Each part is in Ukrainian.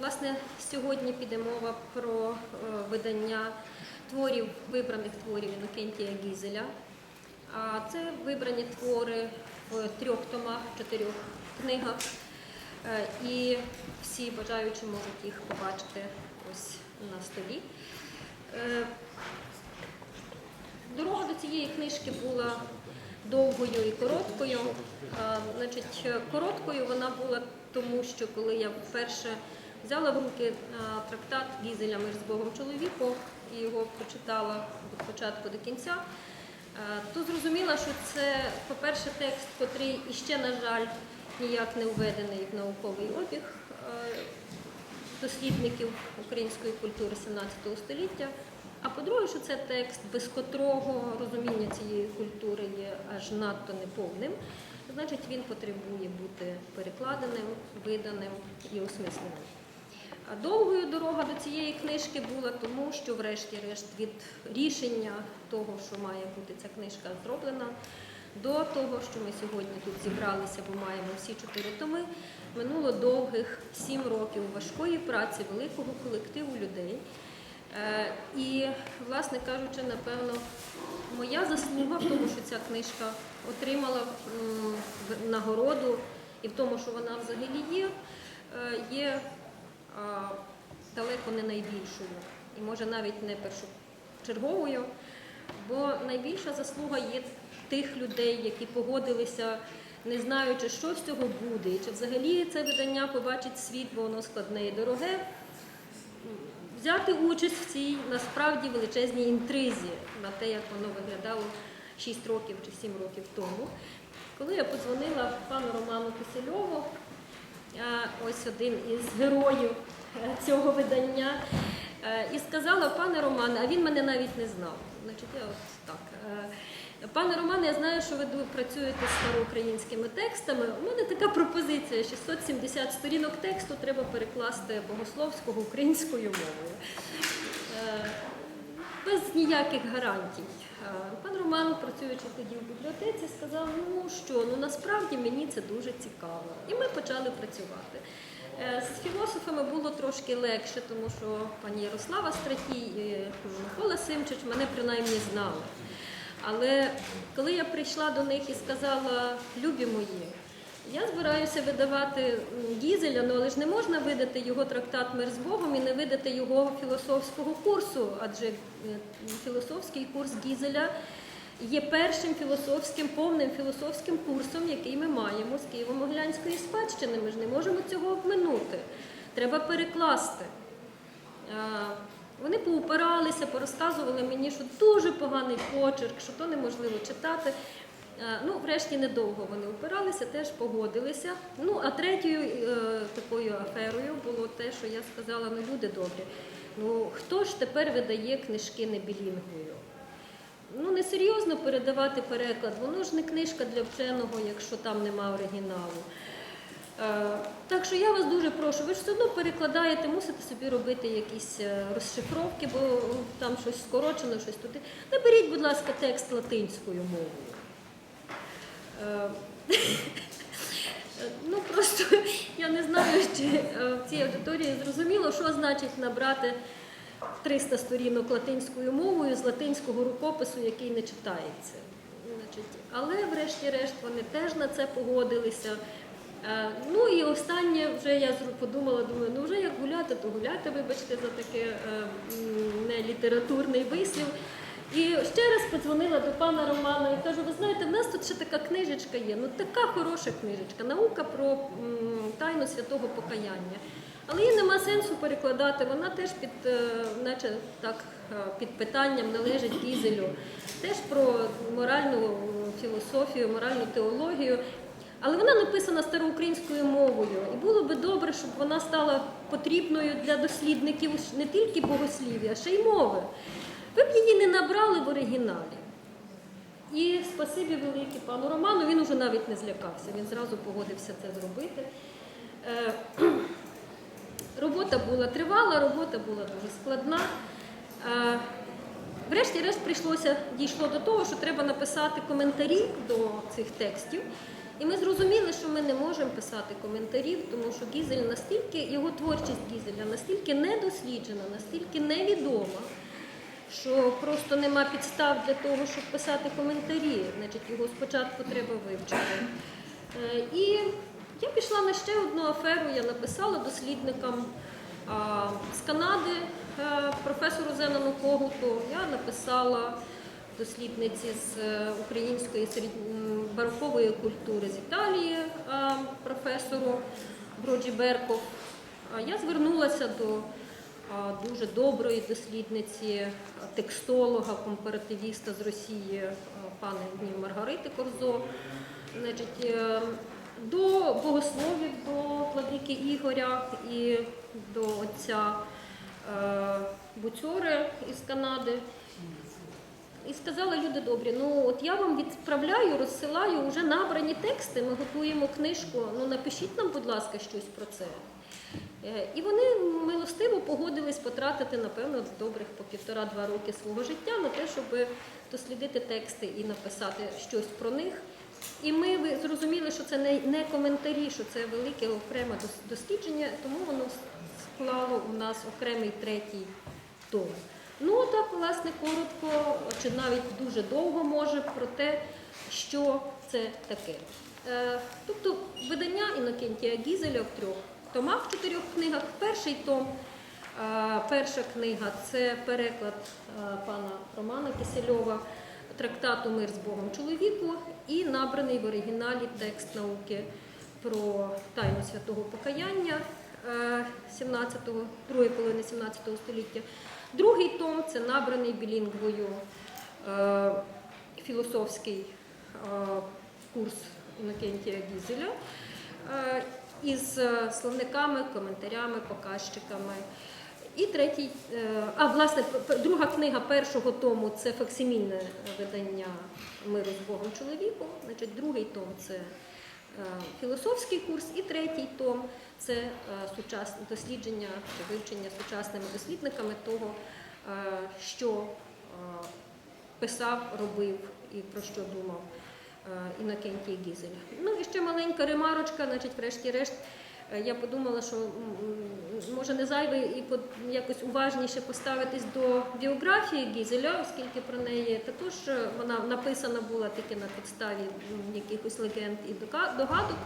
Власне, сьогодні піде мова про е, видання творів, вибраних творів Інокентія Гізеля. А це вибрані твори в трьох томах, чотирьох книгах. Е, І всі бажаючі можуть їх побачити ось на столі. Е, Дорога до цієї книжки була довгою і короткою. Значить, короткою вона була тому, що коли я вперше взяла в руки трактат Гізеля Мир з Богом чоловіку і його прочитала від початку до кінця, то зрозуміла, що це, по-перше, текст, котрий іще, на жаль, ніяк не введений в науковий обіг е, дослідників української культури 17 століття. А по-друге, що це текст, без котрого розуміння цієї культури є аж надто неповним, значить він потребує бути перекладеним, виданим і осмисленим. Довгою дорога до цієї книжки була тому, що, врешті-решт, від рішення того, що має бути ця книжка зроблена, до того, що ми сьогодні тут зібралися, бо маємо всі чотири томи, минуло довгих сім років важкої праці великого колективу людей. Е, І, власне кажучи, напевно, моя заслуга в тому, що ця книжка отримала нагороду і в тому, що вона взагалі є, е, є а, далеко не найбільшою і може навіть не першочерговою, бо найбільша заслуга є тих людей, які погодилися, не знаючи, що з цього буде, і чи взагалі це видання побачить світ, бо воно складне і дороге, взяти участь в цій насправді величезній інтризі на те, як воно виглядало 6 років чи 7 років тому. Коли я подзвонила пану Роману Кисельову, ось один із героїв е, цього видання, е, і сказала, пане Романе, а він мене навіть не знав. Значить, я от так. е, Пане Романе, я знаю, що ви працюєте з староукраїнськими текстами. У мене така пропозиція: 670 сторінок тексту треба перекласти богословського українською мовою. Е, Без ніяких гарантій. Пан Роман, працюючи тоді в бібліотеці, сказав: ну що, ну насправді мені це дуже цікаво. І ми почали працювати. Е, З філософами було трошки легше, тому що пані Ярослава Стратій Микола Симчич мене принаймні знали. Але коли я прийшла до них і сказала, любі мої, я збираюся видавати Гізеля, ну але ж не можна видати його трактат Мир з Богом і не видати його філософського курсу, адже е, філософський курс Гізеля є першим філософським, повним філософським курсом, який ми маємо з Києво-Моглянської спадщини. Ми ж не можемо цього обминути. Треба перекласти. Вони поупиралися, порозказували мені, що дуже поганий почерк, що то неможливо читати. Ну, врешті недовго вони упиралися, теж погодилися. Ну, а третьою е, такою аферою було те, що я сказала, ну люди добрі, ну хто ж тепер видає книжки не білінгвою? Ну, несерйозно передавати переклад, воно ж не книжка для вченого, якщо там нема оригіналу. Е, Так що я вас дуже прошу, ви ж все одно перекладаєте, мусите собі робити якісь е, розшифровки, бо там щось скорочено, щось туди. Наберіть, будь ласка, текст латинською мовою. Е, Ну просто я не знаю, чи в цій аудиторії зрозуміло, що значить набрати 300 сторінок латинською мовою з латинського рукопису, який не читається. Але, врешті-решт, вони теж на це погодилися. Е, Ну і останнє вже я подумала, думаю, ну вже як гуляти, то гуляти, вибачте, за таке е, нелітературний вислів. І ще раз подзвонила до пана Романа і кажу, ви знаєте, в нас тут ще така книжечка є, ну така хороша книжечка, наука про тайну святого покаяння. Але її нема сенсу перекладати, вона теж під, е, наче так, е, під питанням належить Гізелю, теж про моральну е, філософію, моральну теологію. Але вона написана староукраїнською мовою, і було би добре, щоб вона стала потрібною для дослідників не тільки богослів'я, а ще й мови. Ви б її не набрали в оригіналі. І спасибі велике пану Роману, він уже навіть не злякався, він зразу погодився це зробити. Робота була тривала, робота була дуже складна. Е, Врешті-решт прийшлося, дійшло до того, що треба написати коментарі до цих текстів. І ми зрозуміли, що ми не можемо писати коментарів, тому що Гізель настільки, його творчість Гізеля настільки недосліджена, настільки невідома, що просто нема підстав для того, щоб писати коментарі. Значить, його спочатку треба вивчити. Е, І я пішла на ще одну аферу, я написала дослідникам а, з Канади е, професору Зенану Когуту, я написала дослідниці з е, української барокової культури з Італії, е, професору Броджі Берков. А Я звернулася до а, дуже доброї дослідниці, текстолога, компаративіста з Росії, а, пани Маргарити Корзо. Значить, до богословів, до владики Ігоря і до отця е, Буцьори із Канади. І сказали люди добрі, ну от я вам відправляю, розсилаю вже набрані тексти, ми готуємо книжку. Ну напишіть нам, будь ласка, щось про це. Е, І вони милостиво погодились потратити, напевно, добрих по півтора-два роки свого життя на те, щоб дослідити тексти і написати щось про них. І ми зрозуміли, що це не, коментарі, що це велике окреме дослідження, тому воно склало у нас окремий третій том. Ну так, власне, коротко, чи навіть дуже довго може про те, що це таке. Е, тобто видання Інокентія Гізеля в трьох томах, в чотирьох книгах. Перший том, е, перша книга це переклад е, пана Романа Кисельова трактату Мир з Богом чоловіку і набраний в оригіналі текст науки про тайну святого покаяння е, 17-го, другої половини 17 століття. Другий том це набраний білінгвою е, філософський е, курс Інокентія Гізеля е, із е, словниками, коментарями, показчиками. І третій, е, а власне, друга книга першого тому це факсимільне видання Миру з Богом чоловіку. Значить, другий том це е, філософський курс, і третій том це е, дослідження чи вивчення сучасними дослідниками того, е, що е, писав, робив і про що думав е, Інокентій Гізель. Ну і ще маленька ремарочка, значить, врешті-решт. Е, Я подумала, що може не зайве і якось уважніше поставитись до біографії Гізеля, оскільки про неї також е, вона написана була тільки на підставі якихось легенд і догадок.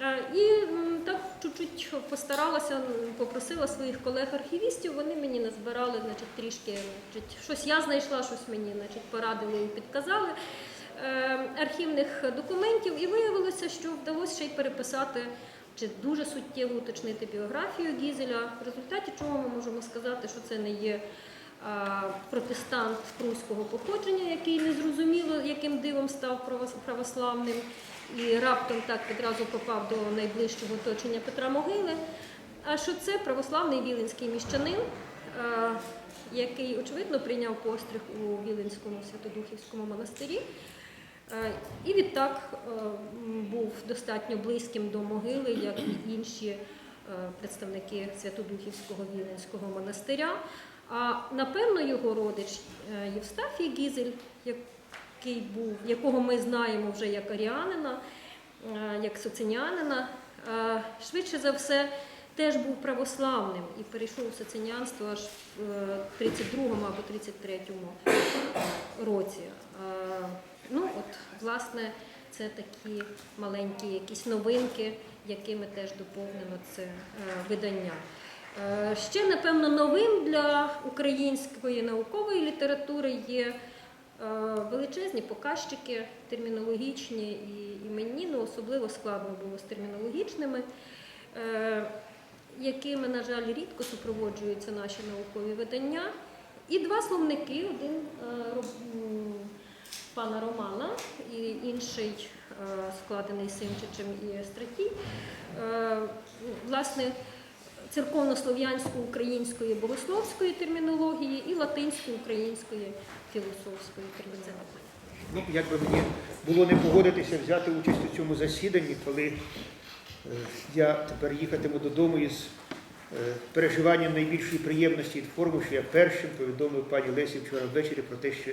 Е, І так чуть-чуть постаралася, попросила своїх колег-архівістів, вони мені назбирали значить, трішки, значить, щось я знайшла, щось мені значить, порадили і підказали архівних документів, і виявилося, що вдалося ще й переписати чи дуже суттєво уточнити біографію Гізеля, в результаті чого ми можемо сказати, що це не є протестант пруського походження, який незрозуміло яким дивом став православним і раптом так відразу попав до найближчого оточення Петра Могили. А що це православний віленський міщанин, який очевидно прийняв постриг у Віленському Святодухівському монастирі. Е, І відтак е, був достатньо близьким до могили, як і інші е, представники Святодухівського Віленського монастиря. А напевно його родич Євстафій Гізель, який був, якого ми знаємо вже як аріанина, як социнянина, швидше за все теж був православним і перейшов в социнянство аж в 32-му або 33-му році. Ну, от, власне, це такі маленькі якісь новинки, якими теж доповнено це е, видання. Е, Ще, напевно, новим для української наукової літератури є е, величезні показчики термінологічні і іменні, ну, особливо складно було з термінологічними, якими, на жаль, рідко супроводжуються наші наукові видання. І два словники, один пана Романа і інший е, складений Симчичем і Стратій. Е, Власне, церковнослов'янської української богословської термінології і латинсько-української філософської термінології. Ну, як би мені було не погодитися взяти участь у цьому засіданні, коли е, я тепер їхатиму додому із переживанням найбільшої приємності від форму, що я першим повідомив пані Лесі вчора ввечері про те, що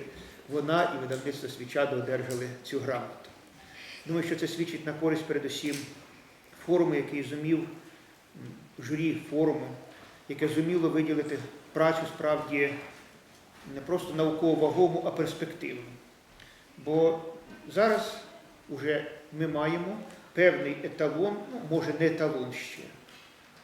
вона і видавництво Свічада одержали цю грамоту. Думаю, що це свідчить на користь передусім форуму, який зумів журі форуму, яке зуміло виділити працю справді не просто науково вагому, а перспективну. Бо зараз вже ми маємо певний еталон, ну, може не еталон ще,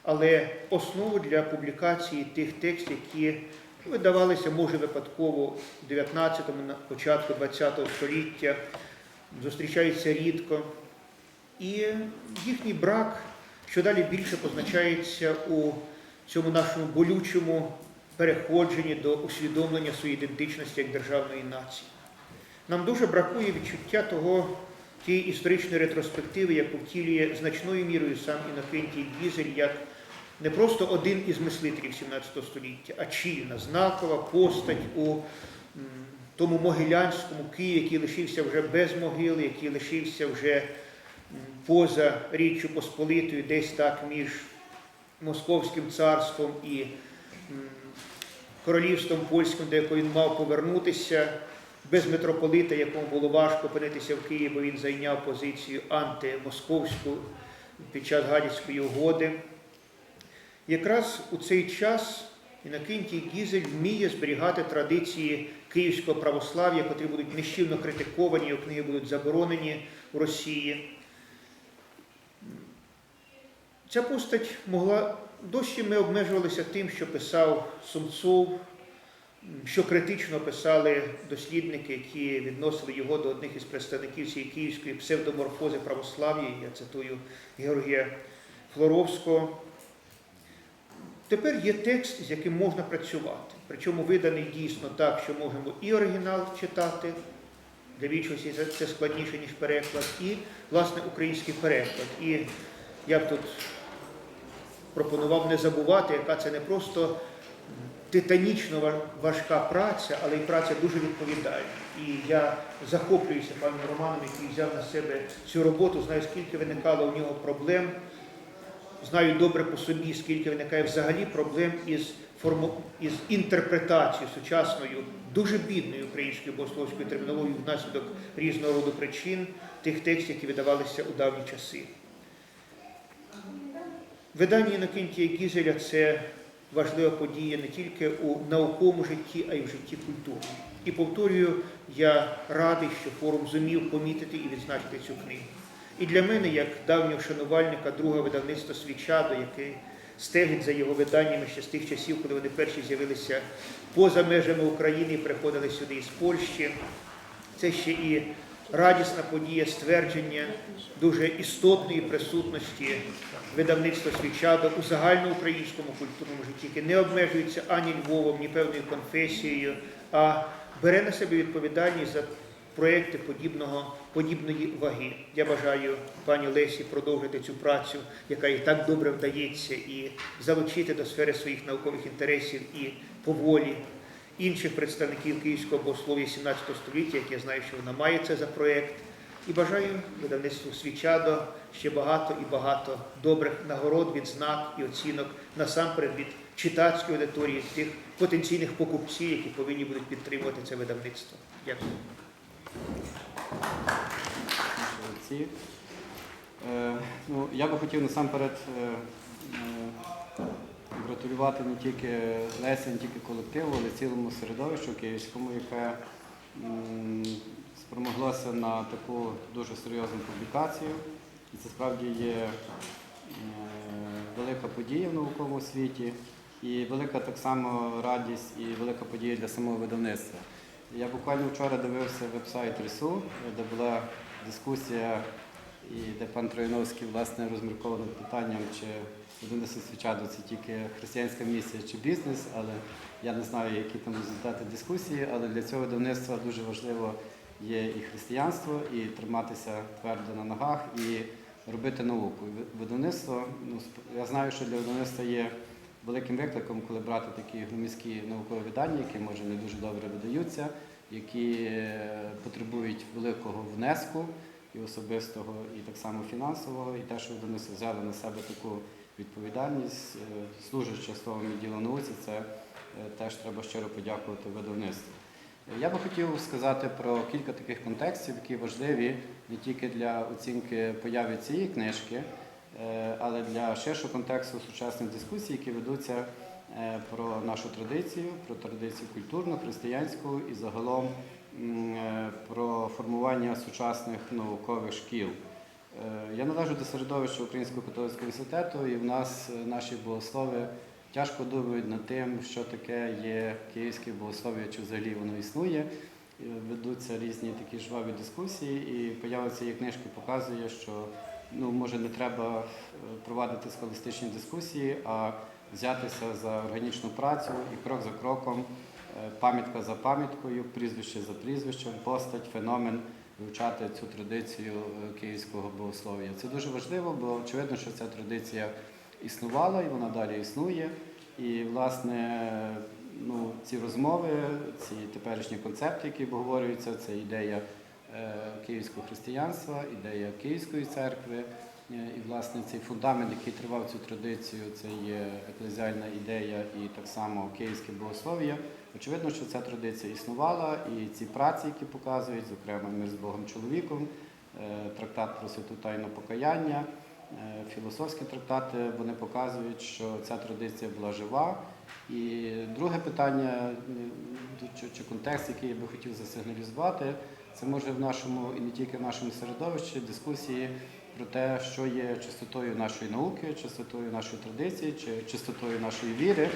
але основу для публікації тих текстів, які видавалися, може, випадково в 19-му, на початку 20-го століття, зустрічаються рідко. І їхній брак, що далі більше позначається у цьому нашому болючому переходженні до усвідомлення своєї ідентичності як державної нації. Нам дуже бракує відчуття того, тієї історичної ретроспективи, яку втілює значною мірою сам Інокентій Гізель, як не просто один із мислителів 17 століття, а чільна, знакова постать у тому могилянському Києві, який лишився вже без могили, який лишився вже поза Річчю Посполитою, десь так між Московським царством і королівством польським, до якого він мав повернутися, без митрополита, якому було важко опинитися в Києві, бо він зайняв позицію антимосковську під час Гадяцької угоди. Якраз у цей час Інокентій Гізель вміє зберігати традиції київського православ'я, котрі будуть нещівно критиковані, його книги будуть заборонені у Росії. Ця постать могла дощі ми обмежувалися тим, що писав Сумцов, що критично писали дослідники, які відносили його до одних із представників цієї київської псевдоморфози православ'я, я цитую Георгія Флоровського. Тепер є текст, з яким можна працювати. Причому виданий дійсно так, що можемо і оригінал читати, для більшості це- складніше, ніж переклад, і, власне, український переклад. І я б тут пропонував не забувати, яка це не просто титанічно важка праця, але й праця дуже відповідальна. І я захоплююся паном Романом, який взяв на себе цю роботу, знаю, скільки виникало у нього проблем. Знаю добре по собі, скільки виникає взагалі проблем із, форму... із інтерпретацією сучасною, дуже бідною українською богословською термінологією внаслідок різного роду причин тих текстів, які видавалися у давні часи. Видання Інокентія Гізеля це важлива подія не тільки у науковому житті, а й в житті культури. І повторюю, я радий, що форум зумів помітити і відзначити цю книгу. І для мене, як давнього шанувальника другого видавництва Свічадо, який стежить за його виданнями ще з тих часів, коли вони перші з'явилися поза межами України і приходили сюди із Польщі. Це ще і радісна подія ствердження дуже істотної присутності видавництва Свічадо у загальноукраїнському культурному житті, яке не обмежується ані Львовом, ні певною конфесією, а бере на себе відповідальність за проекти подібного, подібної ваги. Я бажаю пані Лесі продовжити цю працю, яка і так добре вдається, і залучити до сфери своїх наукових інтересів і поволі інших представників Київського богослов'я 17 століття, як я знаю, що вона має це за проєкт. І бажаю видавництву Свічадо ще багато і багато добрих нагород, відзнак і оцінок насамперед від читацької аудиторії, тих потенційних покупців, які повинні будуть підтримувати це видавництво. Дякую. Е, ну, я би хотів насамперед е, е, гратулювати не тільки Лесі, не тільки колективу, але цілому середовищу київському, яке спромоглося на таку дуже серйозну публікацію. І це справді є велика подія в науковому світі, і велика так само радість і велика подія для самого видавництва. Я буквально вчора дивився веб-сайт РІСУ, де була дискусія, і де пан Трояновський власне розмірковував питанням, чи видавництво свічаду це тільки християнська місія чи бізнес, але я не знаю, які там результати дискусії, але для цього видавництва дуже важливо є і християнство, і триматися твердо на ногах, і робити науку. Видавництво, ну, я знаю, що для видавництва є великим викликом, коли брати такі громадські наукові видання, які може не дуже добре видаються, які е, потребують великого внеску і особистого, і так само фінансового, і те, що видавництво взяли на себе таку відповідальність, е, служачи словом відділу науці, це е, теж треба щиро подякувати видавництву. Я би хотів сказати про кілька таких контекстів, які важливі не тільки для оцінки появи цієї книжки, але для ширшого контексту сучасних дискусій, які ведуться е, про нашу традицію, про традицію культурну, християнську і загалом е, про формування сучасних наукових шкіл. Е, Я належу до середовища Українського католицького університету, і в нас е, наші богослови тяжко думають над тим, що таке є київське богослов'я, чи взагалі воно існує. Ведуться різні такі жваві дискусії, і поява цієї книжки показує, що ну, може не треба е, провадити схоластичні дискусії, а взятися за органічну працю і крок за кроком, е, пам'ятка за пам'яткою, прізвище за прізвищем, постать, феномен вивчати цю традицію е, київського богослов'я. Це дуже важливо, бо очевидно, що ця традиція існувала і вона далі існує. І, власне, ну, ці розмови, ці теперішні концепти, які обговорюються, це ідея київського християнства, ідея Київської церкви. Е, І, власне, цей фундамент, який тривав цю традицію, це є еклезіальна ідея і так само київське богослов'я. Очевидно, що ця традиція існувала, і ці праці, які показують, зокрема мир з Богом чоловіком, е, трактат про святу тайну покаяння, е, філософські трактати, вони показують, що ця традиція була жива. І друге питання, е, чи контекст, який я би хотів засигналізувати, це може в нашому і не тільки в нашому середовищі дискусії про те, що є чистотою нашої науки, чистотою нашої традиції, чи чистотою нашої віри.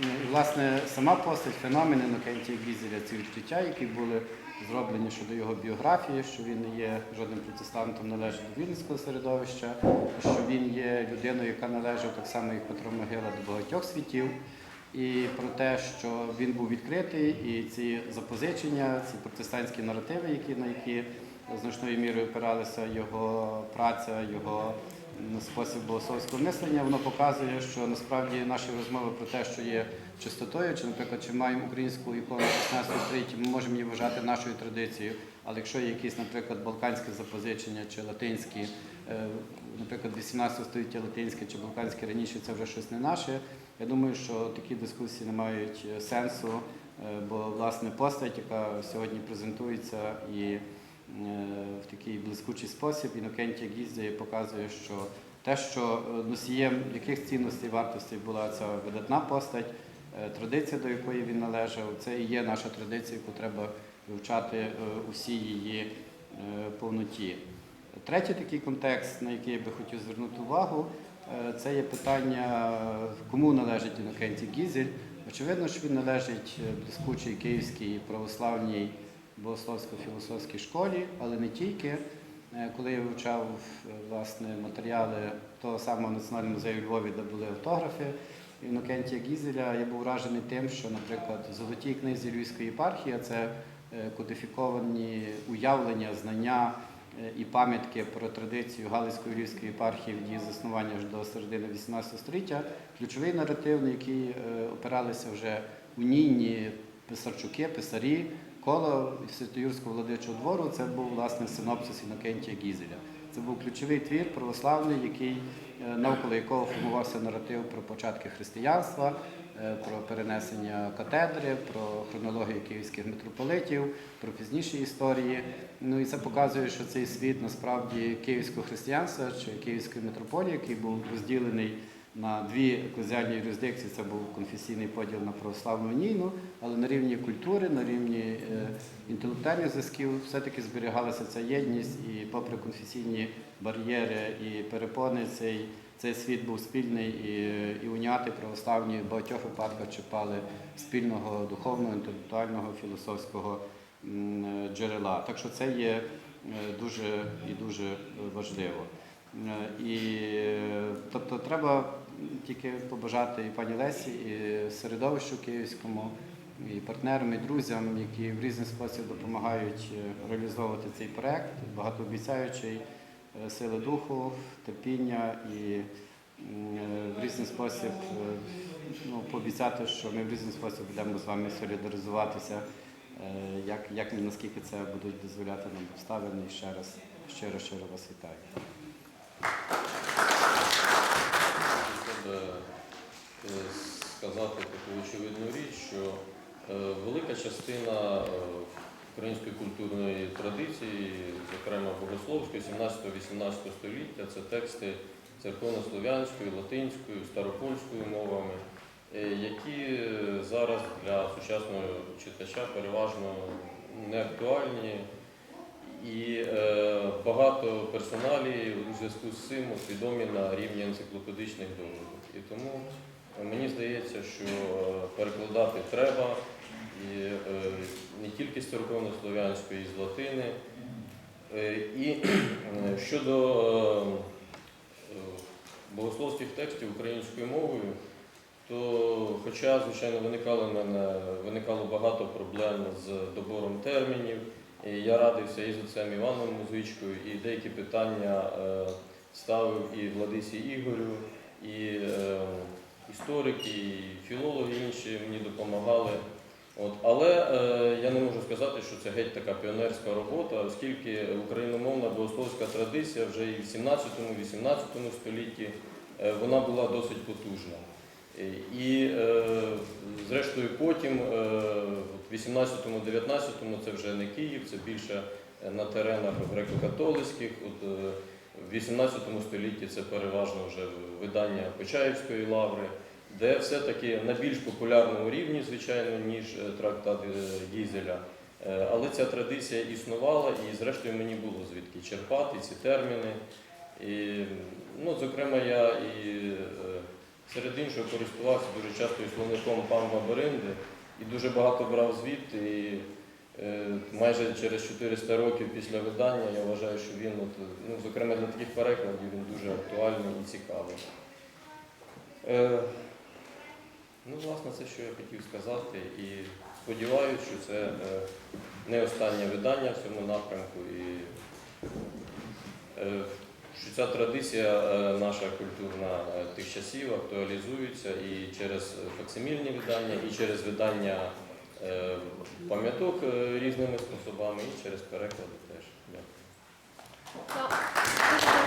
І, власне, сама постать феномен Інокентія Гізеля, ці відкриття, які були зроблені щодо його біографії, що він не є жодним протестантом, належить до вільницького середовища, що він є людиною, яка належить так само, як Петро Могила, до багатьох світів. І про те, що він був відкритий, і ці запозичення, ці протестантські наративи, які на які значною мірою опиралися його праця, його спосіб богословського мислення, воно показує, що насправді наші розмови про те, що є чистотою, чи, наприклад, чи маємо українську ікону 16 століття, ми можемо її вважати нашою традицією. Але якщо є якісь, наприклад, балканське запозичення чи латинські, е, наприклад, 18 століття латинське чи балканське раніше, це вже щось не наше. Я думаю, що такі дискусії не мають е, сенсу, е, бо власне постать, яка сьогодні презентується і е, в такий блискучий спосіб, Інокентія Гіздя показує, що те, що носієм яких цінностей вартостей була ця видатна постать, традиція, до якої він належав, це і є наша традиція, яку треба вивчати усі її повноті. Третій такий контекст, на який я би хотів звернути увагу, це є питання, кому належить Інокентій Гізель. Очевидно, що він належить е, блискучій київській православній богословсько-філософській школі, але не тільки. Е, Коли я вивчав е, власне, матеріали того самого Національного музею Львові, де були автографи Інокентія Гізеля, я був вражений тим, що, наприклад, в золотій книзі Львівської єпархії це е, кодифіковані уявлення, знання е, і пам'ятки про традицію Галицької Львівської єпархії в її заснування аж до середини 18 століття. Ключовий наратив, на який е, опиралися вже унійні писарчуки, писарі. Коло Святоюрського владичого двору це був власне синопсис Інокентія Гізеля. Це був ключовий твір православний, який, е, навколо якого формувався наратив про початки християнства, про перенесення катедри, про хронологію київських митрополитів, про пізніші історії. Ну і це показує, що цей світ насправді київського християнства чи київської митрополії, який був розділений на дві еклезіальні юрисдикції, це був конфесійний поділ на православну унійну, але на рівні культури, на рівні е, інтелектуальних зв'язків все-таки зберігалася ця єдність, і попри конфесійні бар'єри і перепони, цей, цей світ був спільний і, і уняти православні в багатьох випадках чіпали спільного духовного, інтелектуального, філософського джерела. Так що це є е, дуже і дуже важливо. Е, І тобто треба тільки побажати і пані Лесі, і середовищу київському, і партнерам, і друзям, які в різний спосіб допомагають е, реалізовувати цей проект, багатообіцяючий сили духу, терпіння і е, в різний спосіб е, ну, пообіцяти, що ми в різний спосіб будемо з вами солідаризуватися, е, як, як наскільки це будуть дозволяти нам обставини. І ще раз щиро щиро вас вітаю. е, сказати таку очевидну річ, що е, велика частина е, української культурної традиції, зокрема богословської 17-18 століття. Це тексти церковно-слов'янською, латинською, старопольською мовами, е, які зараз для сучасного читача переважно не актуальні. І е, багато персоналій у зв'язку з цим от відомі на рівні енциклопедичних доводів. І тому мені здається, що е, перекладати треба і е, не тільки з церковно-слов'янської, і з латини. Е, і е, щодо богословських текстів українською мовою, то, хоча, звичайно, виникало, мене, виникало багато проблем з добором термінів, і я радився і з отцем Іваном Музвичкою, і деякі питання ставив і Владисі Ігорю, і історики, і філологи інші мені допомагали. От, але е, я не можу сказати, що це геть така піонерська робота, оскільки україномовна богословська традиція вже і в 17-18 столітті е, вона була досить потужна. Е, І, е, зрештою, потім, е, в 18-19 це вже не Київ, це більше е, на теренах греко-католицьких. Е, в 18 столітті це переважно вже видання Почаївської лаври, де все-таки на більш популярному рівні, звичайно, ніж е, трактат е, Гізеля. Е, Але ця традиція існувала і, зрештою, мені було звідки черпати ці терміни. І, ну, зокрема, я і серед іншого користувався дуже часто і словником Памва Беринди і дуже багато брав звідти. І, майже через 400 років після видання я вважаю, що він, от, ну, зокрема для таких перекладів, він дуже актуальний і цікавий. Ну, власне, це що я хотів сказати. І сподіваюся, що це е, не останнє видання в цьому напрямку. І, е, що ця традиція е, наша культурна тих часів актуалізується і через факсимільні видання, і через видання пам'яток різними способами, і через переклади теж. Дякую.